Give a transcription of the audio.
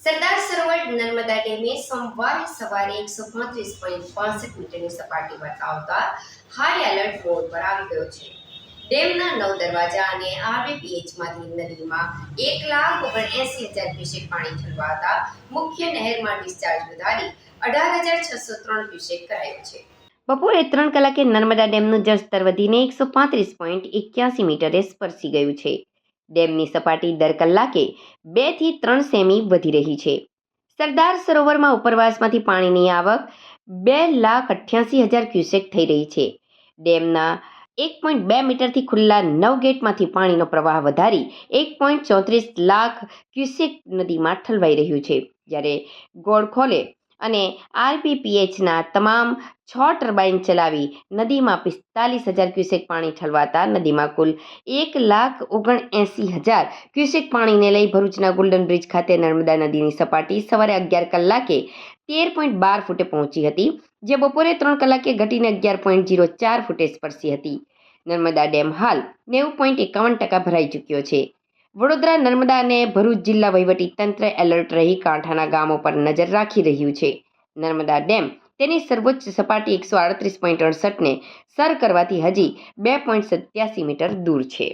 સરદાર સરોવર નર્મદા ડેમે સોમવારે સવારે એકસો પાંત્રીસ પોઈન્ટ પાસઠ મીટરની સપાટી બતાવતા હાઈ એલર્ટ મોડ પર આવી ગયો છે. ડેમના નવ દરવાજા અને આરબીપીએચમાંથી નદીમાં એક લાખ ઓગણએસી હજાર ક્યુસેક પાણી ઠલવાતા મુખ્ય નહેરમાં ડિસ્ચાર્જ વધારી અઢાર હજાર છસો ત્રણ ક્યુસેક કરાયો છે. બપોરે ત્રણ કલાકે નર્મદા ડેમનું જળસ્તર વધીને એકસો પાંત્રીસ પોઈન્ટ એક્યાસી મીટરે સ્પર્શી ગયું છે. ડેમની સપાટી દર કલાકે બેથી ત્રણ સેમી વધી રહી છે. સરદાર સરોવરમાં ઉપરવાસમાંથી પાણીની આવક બે લાખ અઠ્યાસી હજાર ક્યુસેક થઈ રહી છે. ડેમના એક પોઈન્ટ બે મીટરથી ખુલ્લા નવ ગેટમાંથી પાણીનો પ્રવાહ વધારી એક પોઈન્ટ ચોત્રીસ લાખ ક્યુસેક નદીમાં ઠલવાઈ રહ્યું છે. જ્યારે ગોળખોલે અને આરપીપીએચના તમામ છ ટર્બાઇન ચલાવી નદીમાં પિસ્તાલીસ હજાર ક્યુસેક પાણી ઠલવાતા નદીમાં કુલ એક લાખ ઓગણએંસી હજાર ક્યુસેક પાણીને લઈ ભરૂચના ગોલ્ડન બ્રિજ ખાતે નર્મદા નદીની સપાટી સવારે અગિયાર કલાકે તેર પોઈન્ટ બાર ફૂટે પહોંચી હતી, જે બપોરે ત્રણ કલાકે ઘટીને અગિયાર પોઈન્ટ જીરો ચાર ફૂટે સ્પર્શી હતી. નર્મદા ડેમ હાલ નેવું પોઈન્ટ એકાવન ટકા ભરાઈ ચૂક્યો છે. વડોદરા નર્મદા અને ભરૂચ જિલ્લા વહીવટી તંત્ર એલર્ટ રહી કાંઠાના ગામો પર નજર રાખી રહ્યું છે. નર્મદા ડેમ તેની સર્વોચ્ચ સપાટી એકસો આડત્રીસ પોઈન્ટ અડસઠને સર કરવાથી હજી બે પોઈન્ટ સત્યાસી મીટર દૂર છે.